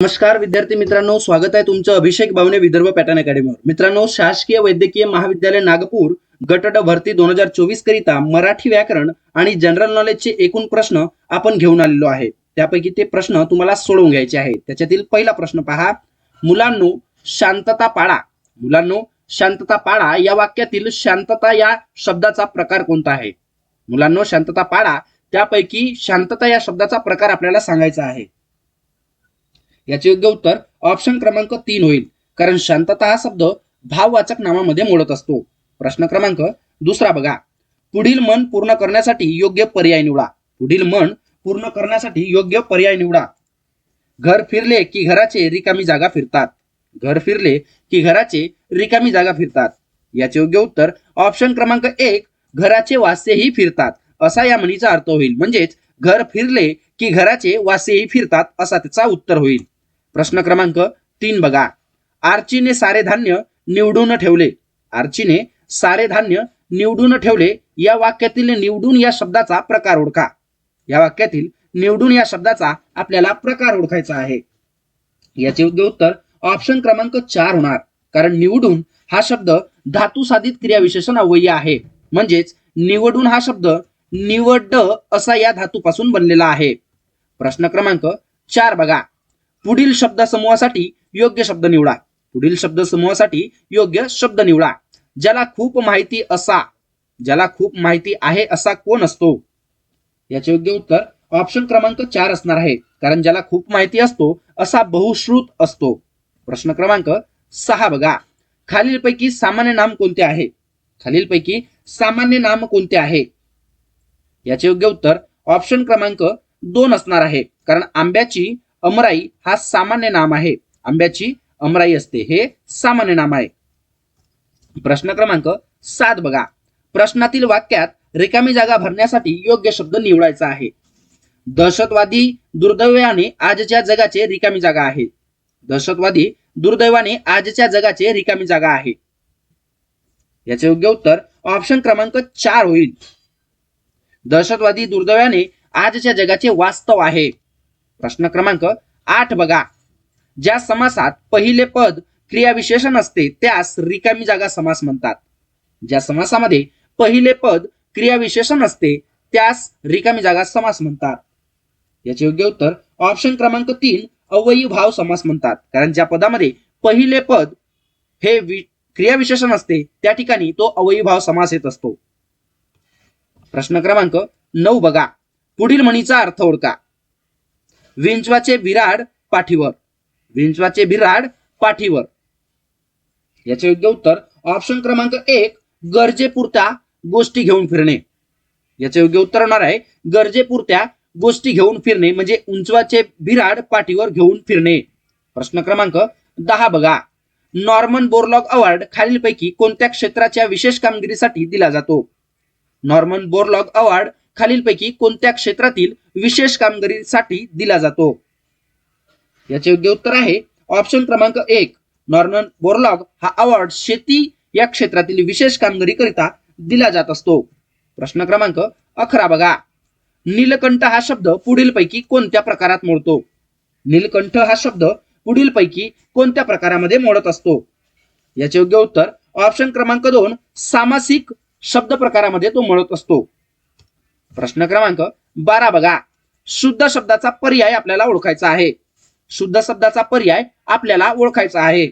नमस्कार विद्यार्थी मित्रांनो. स्वागत आहे तुमचं अभिषेक भावने विदर्भ पॅटर्न अकॅडमीवर. मित्रांनो शासकीय वैद्यकीय महाविद्यालय नागपूर गटड भरती दोन हजार चोवीस करिता मराठी व्याकरण आणि जनरल नॉलेजचे एकूण प्रश्न आपण घेऊन आलेलो आहे. त्यापैकी ते प्रश्न तुम्हाला सोडवून घ्यायचे आहेत. त्याच्यातील पहिला प्रश्न पहा. मुलांनो शांतता पाळा. मुलांनो शांतता पाळा या वाक्यातील शांतता या शब्दाचा प्रकार कोणता आहे? मुलांनो शांतता पाळा. त्यापैकी शांतता या शब्दाचा प्रकार आपल्याला सांगायचा आहे. याचे योग्य उत्तर ऑप्शन क्रमांक तीन होईल. कारण शांतता हा शब्द भाववाचक नामामध्ये मोडत असतो. प्रश्न क्रमांक दुसरा बघा. पुढील मन पूर्ण करण्यासाठी योग्य पर्याय निवडा. पुढील मन पूर्ण करण्यासाठी योग्य पर्याय निवडा. घर फिरले की घराचे रिकामी जागा फिरतात. घर फिरले की घराचे रिकामी जागा फिरतात. याचे योग्य उत्तर ऑप्शन क्रमांक एक घराचे वासेही फिरतात. असा या म्हणीचा अर्थ होईल. म्हणजेच घर फिरले की घराचे वासेही फिरतात असा त्याचा उत्तर होईल. प्रश्न क्रमांक तीन बघा. आर्चीने सारे धान्य निवडून ठेवले. आर्चीने सारे धान्य निवडून ठेवले. या वाक्यातील निवडून या शब्दाचा प्रकार ओळखा. या वाक्यातील निवडून या शब्दाचा आपल्याला प्रकार ओळखायचा आहे. याचे योग्य उत्तर ऑप्शन क्रमांक चार होणार. कारण निवडून हा शब्द धातू साधित क्रियाविशेषण अवय्य आहे. म्हणजेच निवडून हा शब्द निवड असा या धातूपासून बनलेला आहे. प्रश्न क्रमांक चार बघा. पुढील शब्दसमूहासाठी योग्य शब्द निवडा. पुढील शब्दसमूहासाठी योग्य शब्द निवडा. ज्याला खूप माहिती असा ज्याला खूप माहिती आहे असा कोण असतो? याचे योग्य उत्तर ऑप्शन क्रमांक चार असणार आहे. कारण ज्याला खूप माहिती असतो असा बहुश्रुत असतो. प्रश्न क्रमांक सहा बघा. खालीलपैकी सामान्य नाम कोणते आहे? खालीलपैकी सामान्य नाम कोणते आहे? याचे योग्य उत्तर ऑप्शन क्रमांक दोन असणार आहे. कारण आंब्याची अमराई हा सामान्य नाम आहे. आंब्याची अमराई असते. हे सामान्य नाम आहे. प्रश्न क्रमांक सात बघा. प्रश्नातील वाक्यात रिकामी जागा भरण्यासाठी योग्य शब्द निवडायचा आहे. दहशतवादी दुर्दैवाने आजच्या जगाचे रिकामी जागा आहे. दहशतवादी दुर्दैवाने आजच्या जगाचे रिकामी जागा आहे. याचे योग्य उत्तर ऑप्शन क्रमांक चार होईल. दहशतवादी दुर्दैवाने आजच्या जगाचे वास्तव आहे. प्रश्न क्रमांक आठ बघा. ज्या समासात पहिले पद क्रियाविशेषण असते त्यास रिकामी जागा समास म्हणतात. ज्या समासामध्ये पहिले पद क्रियाविशेषण असते त्यास रिकामी जागा समास म्हणतात. याचे योग्य उत्तर ऑप्शन क्रमांक तीन अवयी भाव समास म्हणतात. कारण ज्या पदामध्ये पहिले पद हे क्रियाविशेषण असते त्या ठिकाणी तो अवयी भाव समास येत असतो. प्रश्न क्रमांक नऊ बघा. पुढील म्हणीचा अर्थ ओळखा. विंचवाचे बिराड पाठीवर. विंचवाचे बिराड पाठीवर. याचे योग्य उत्तर ऑप्शन क्रमांक एक गरजेपुरत्या गोष्टी घेऊन फिरणे. याचे योग्य उत्तर होणार आहे गरजेपुरत्या गोष्टी घेऊन फिरणे म्हणजे उंचवाचे बिराड पाठीवर घेऊन फिरणे. प्रश्न क्रमांक दहा बघा. नॉर्मन बोरलॉग अवॉर्ड खालीलपैकी कोणत्या क्षेत्राच्या विशेष कामगिरीसाठी दिला जातो? नॉर्मन बोरलॉग अवॉर्ड खालीलपैकी कोणत्या क्षेत्रातील विशेष कामगिरीसाठी दिला जातो? याचे योग्य उत्तर आहे ऑप्शन क्रमांक एक नॉर्मन बोरलॉग हा अवॉर्ड शेती या क्षेत्रातील विशेष कामगिरीकरिता दिला जात असतो. प्रश्न क्रमांक अकरा बघा. नीलकंठ हा शब्द पुढीलपैकी कोणत्या प्रकारात मोडतो? नीलकंठ हा शब्द पुढीलपैकी कोणत्या प्रकारामध्ये मोडत असतो? याचे योग्य उत्तर ऑप्शन क्रमांक दोन सामासिक शब्द प्रकारामध्ये तो मोडत असतो. प्रश्न क्रमांक बारा बघा. शुद्ध शब्दाचा पर्याय आपल्याला ओळखायचा आहे. शुद्ध शब्दाचा पर्याय आपल्याला ओळखायचा आहे.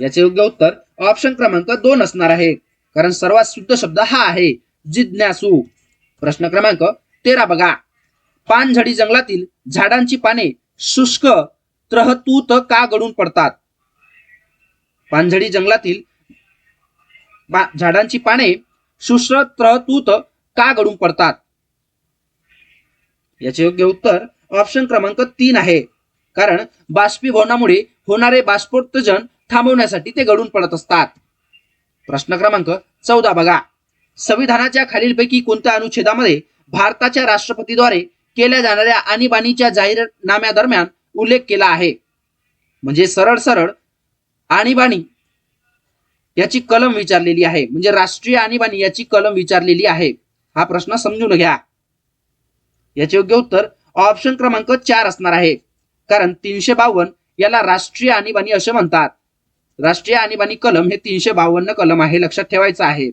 याचे योग्य उत्तर ऑप्शन क्रमांक दोन असणार आहे. कारण सर्वात शुद्ध शब्द हा आहे जिज्ञासू. प्रश्न क्रमांक तेरा बघा. पानझडी जंगलातील झाडांची पाने शुष्क त्रहतूत का गळून पडतात? पानझडी जंगलातील झाडांची पाने शुष्क त्रहतूत का घडून पडतात? याचे योग्य उत्तर ऑप्शन क्रमांक तीन आहे. कारण बाष्पीभवनामुळे होणारे बाष्पोत्तेजन थांबवण्यासाठी ते घडून पडत असतात. प्रश्न क्रमांक चौदा बघा. संविधानाच्या खालीलपैकी कोणत्या अनुच्छेदामध्ये भारताच्या राष्ट्रपतीद्वारे केल्या जाणाऱ्या आणीबाणीच्या जाहीरनाम्यादरम्यान उल्लेख केला आहे? म्हणजे सरळ सरळ आणीबाणी याची कलम विचारलेली आहे. म्हणजे राष्ट्रीय आणीबाणी याची कलम विचारलेली आहे. हा प्रश्न समजून घ्या. याचे योग्य उत्तर ऑप्शन क्रमांक चार असणार आहे. कारण तीनशे बावन्न याला राष्ट्रीय आणीबाणी असे म्हणतात. राष्ट्रीय आणीबाणी कलम हे तीनशे बावन्न कलम आहे लक्षात ठेवायचं आहे.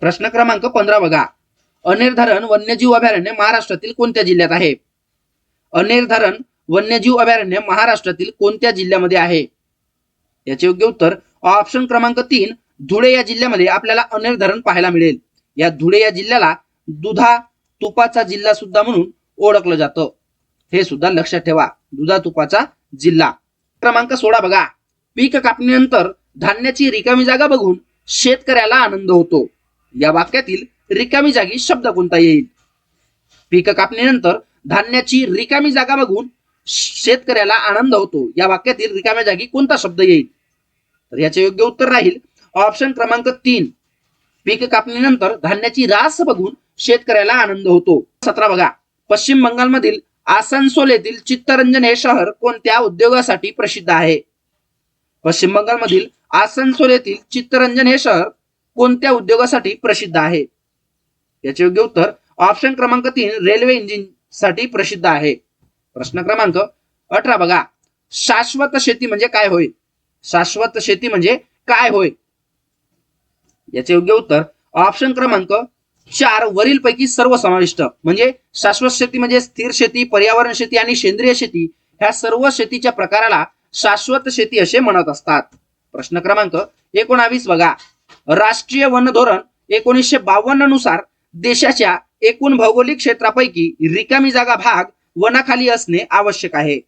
प्रश्न क्रमांक पंधरा बघा. अनिर्धारण वन्यजीव अभयारण्य महाराष्ट्रातील कोणत्या जिल्ह्यात आहे? अनिर्धारण वन्यजीव अभयारण्य महाराष्ट्रातील कोणत्या जिल्ह्यामध्ये आहे? याचे योग्य उत्तर ऑप्शन क्रमांक तीन धुळे या जिल्ह्यामध्ये आपल्याला अनेर धरण पाहायला मिळेल. या धुळे या जिल्ह्याला दुधा तुपाचा जिल्हा सुद्धा म्हणून ओळखलं जातं. हे सुद्धा लक्षात ठेवा. दुधा तुपाचा जिल्हा. क्रमांक सोळा बघा. पीक कापणीनंतर धान्याची रिकामी जागा बघून शेतकऱ्याला आनंद होतो. या वाक्यातील रिकामी जागी शब्द कोणता येईल? पीक कापणीनंतर धान्याची रिकामी जागा बघून शेतकऱ्याला आनंद होतो. या वाक्यातील रिकाम्या जागी कोणता शब्द येईल? तर याचे योग्य उत्तर राहील ऑप्शन क्रमांक तीन. पीक कापणीनंतर धान्याची रास बघून शेतकऱ्याला आनंद होतो. सतरा बघा. पश्चिम बंगालमधील आसनसोल येथील चित्तरंजन हे शहर कोणत्या उद्योगासाठी प्रसिद्ध आहे? पश्चिम बंगालमधील आसनसोल येथील चित्तरंजन हे शहर कोणत्या उद्योगासाठी प्रसिद्ध आहे? याचे योग्य उत्तर ऑप्शन क्रमांक तीन रेल्वे इंजिनसाठी प्रसिद्ध आहे. प्रश्न क्रमांक अठरा बघा. शाश्वत शेती म्हणजे काय होय? शाश्वत शेती म्हणजे काय होय? याचे योग्य उत्तर ऑप्शन क्रमांक चार वरील पैकी सर्व समाविष्ट म्हणजे शाश्वत शेती म्हणजे स्थिर शेती पर्यावरण शेती आणि सेंद्रिय शेती. ह्या सर्व शेतीच्या प्रकाराला शाश्वत शेती असे म्हणत असतात. प्रश्न क्रमांक एकोणावीस बघा. राष्ट्रीय वन धोरण एकोणीसशे बावन्ननुसार देशाच्या एकूण भौगोलिक क्षेत्रापैकी रिकामी जागा भाग वनाखाली असणे आवश्यक आहे.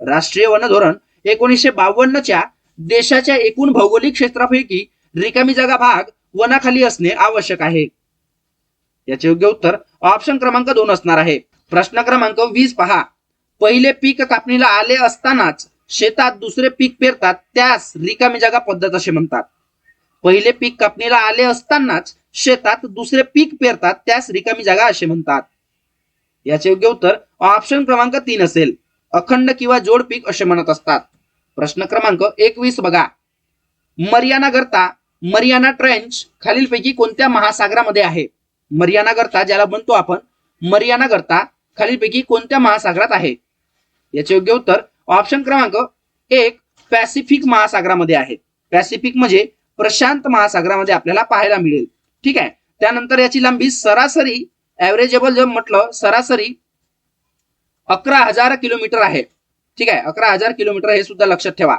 राष्ट्रीय वन धोरण एकोणीसशे बावन्नच्या देशाच्या एकूण भौगोलिक क्षेत्रापैकी रिकामी जागा भाग वनाखाली असणे आवश्यक आहे. याचे योग्य उत्तर ऑप्शन क्रमांक दोन असणार आहे. प्रश्न क्रमांक वीस पहा. पहिले पीक कापणीला आले असतानाच शेतात दुसरे पीक पेरतात त्यास रिकामी जागा पद्धत असे म्हणतात. पहिले पीक कापणीला आले असतानाच शेतात दुसरे पीक पेरतात त्यास रिकामी जागा असे म्हणतात. याचे योग्य उत्तर ऑप्शन क्रमांक तीन असेल. अखंड किंवा जोड पीक असे म्हणत असतात. प्रश्न क्रमांक एकवीस बघा. मर्याना करता मरियाना ट्रेंच खालीलपैकी कोणत्या महासागरामध्ये आहे? मरियाना गर्ता ज्याला म्हणतो आपण मरियाना गर्ता खालीलपैकी कोणत्या महासागरात आहे? याचे योग्य उत्तर ऑप्शन क्रमांक एक पॅसिफिक महासागरामध्ये आहे. पॅसिफिक म्हणजे प्रशांत महासागरामध्ये आपल्याला पाहायला मिळेल. ठीक आहे? त्यानंतर याची लांबी सरासरी ऍव्हरेजेबल जर म्हटलं सरासरी अकरा हजार किलोमीटर आहे. ठीक आहे? अकरा हजार किलोमीटर हे सुद्धा लक्षात ठेवा.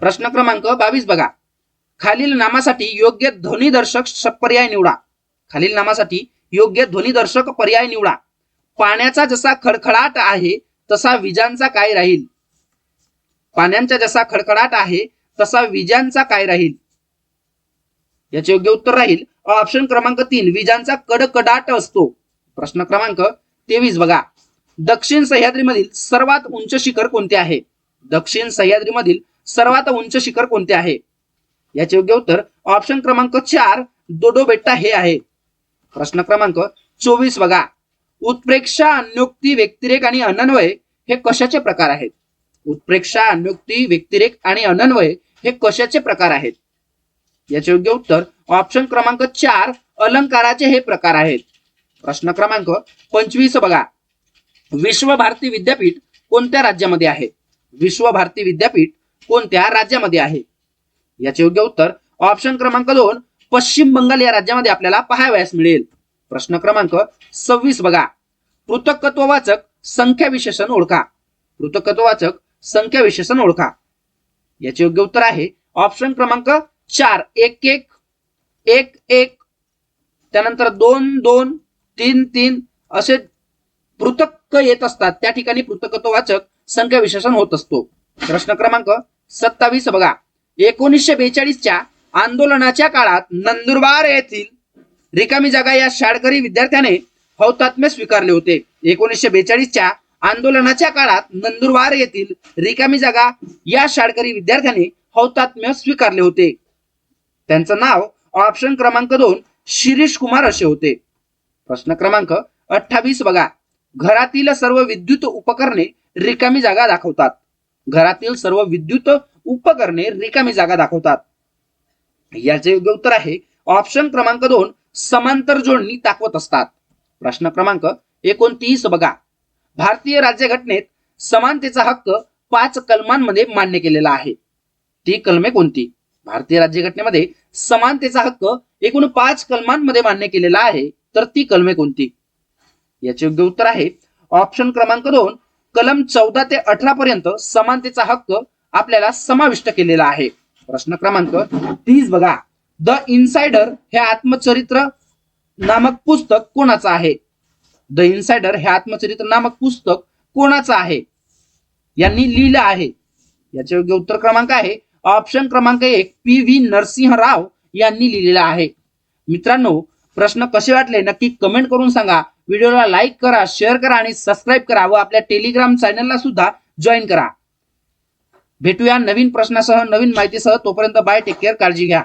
प्रश्न क्रमांक बावीस बघा. खालील नामासाठी योग्य ध्वनीदर्शक पर्याय निवडा. खालील नामासाठी योग्य ध्वनीदर्शक पर्याय निवडा. पाण्याचा जसा खडखडाट आहे तसा विजांचा काय राहील? पाण्याचा जसा खडखडाट आहे तसा विजांचा काय राहील? याचे योग्य उत्तर राहील. ऑप्शन क्रमांक तीन विजांचा कडकडाट असतो. प्रश्न क्रमांक तेवीस बघा. दक्षिण सह्याद्रीमधील सर्वात उंच शिखर कोणते आहे? दक्षिण सह्याद्रीमधील सर्वात उंच शिखर कोणते आहे? याचे योग्य उत्तर ऑप्शन क्रमांक चार दोडो बेट्टा हे आहे. प्रश्न क्रमांक चोवीस बघा. उत्प्रेक्षा अन्योक्ती व्यक्तिरेक आणि अनन्वय हे कशाचे प्रकार आहेत? उत्प्रेक्षा अन्योक्ती व्यक्तिरेक आणि अनन्वय हे कशाचे प्रकार आहेत? याचे योग्य उत्तर ऑप्शन क्रमांक चार अलंकाराचे हे प्रकार आहेत. प्रश्न क्रमांक पंचवीस बघा. विश्व भारती विद्यापीठ कोणत्या राज्यामध्ये आहे? विश्व भारती विद्यापीठ कोणत्या राज्यामध्ये आहे? याचे योग्य उत्तर ऑप्शन क्रमांक दोन पश्चिम बंगाल या राज्यामध्ये आपल्याला पाहावयास मिळेल. प्रश्न क्रमांक सव्वीस बघा. पृथकत्ववाचक संख्या विशेषण ओळखा. पृथकत्ववाचक संख्या विशेषण ओळखा. याचे योग्य उत्तर आहे ऑप्शन क्रमांक चार एक एक एक एक. त्यानंतर दोन दोन तीन तीन असे पृथक येत असतात. त्या ठिकाणी पृथकत्ववाचक संख्या विशेषण होत असतो. प्रश्न क्रमांक सत्तावीस बघा. एकोणीसशे बेचाळीसच्या आंदोलनाच्या काळात नंदुरबार येथील रिकामी जागा या शाळकरी विद्यार्थ्याने हौतात्म्य स्वीकारले होते. एकोणीसशे बेचाळीसच्या आंदोलनाच्या काळात नंदुरबार येथील रिकामी जागा या शाळकरी विद्यार्थ्याने हौतात्म्य स्वीकारले होते. त्यांचं नाव ऑप्शन क्रमांक दोन शिरीष कुमार असे होते. प्रश्न क्रमांक अठ्ठावीस बघा. घरातील सर्व विद्युत उपकरणे रिकामी जागा दाखवतात. घरातील सर्व विद्युत उपकरणे रिकामी जागा दाखवतात. याचे योग्य उत्तर आहे ऑप्शन क्रमांक दोन समांतर जोडणी दाखवत असतात. प्रश्न क्रमांक एकोणतीस बघा. भारतीय राज्यघटनेत समानतेचा हक्क पाच कलमांमध्ये मान्य केलेला आहे. ती कलमे कोणती? भारतीय राज्यघटनेमध्ये समानतेचा हक्क एकूण पाच कलमांमध्ये मान्य केलेला आहे तर ती कलमे कोणती? याचे योग्य उत्तर आहे ऑप्शन क्रमांक दोन कलम चौदा ते अठरा पर्यंत समानतेचा हक्क आपल्याला समाविष्ट केलेला आहे. प्रश्न क्रमांक तीस बघा. द इनसाइडर हे आत्मचरित्र नामक पुस्तक कोणाचं आहे? द इनसाइडर हे आत्मचरित्र नामक पुस्तक कोणाचं आहे? यांनी लिहिलं आहे. याचे योग्य उत्तर क्रमांक आहे. ऑप्शन क्रमांक एक पी व्ही नरसिंह राव यांनी लिहिलेला आहे. मित्रांनो प्रश्न कसे वाटले? नक्की कमेंट करून सांगा. व्हिडिओला लाईक करा शेअर करा आणि सबस्क्राईब करा व आपल्या टेलिग्राम चॅनलला सुद्धा जॉईन करा. भेटूया नवीन प्रश्नासह नवीन माहितीसह तोपर्यंत बाय टेक केअर काळजी घ्या.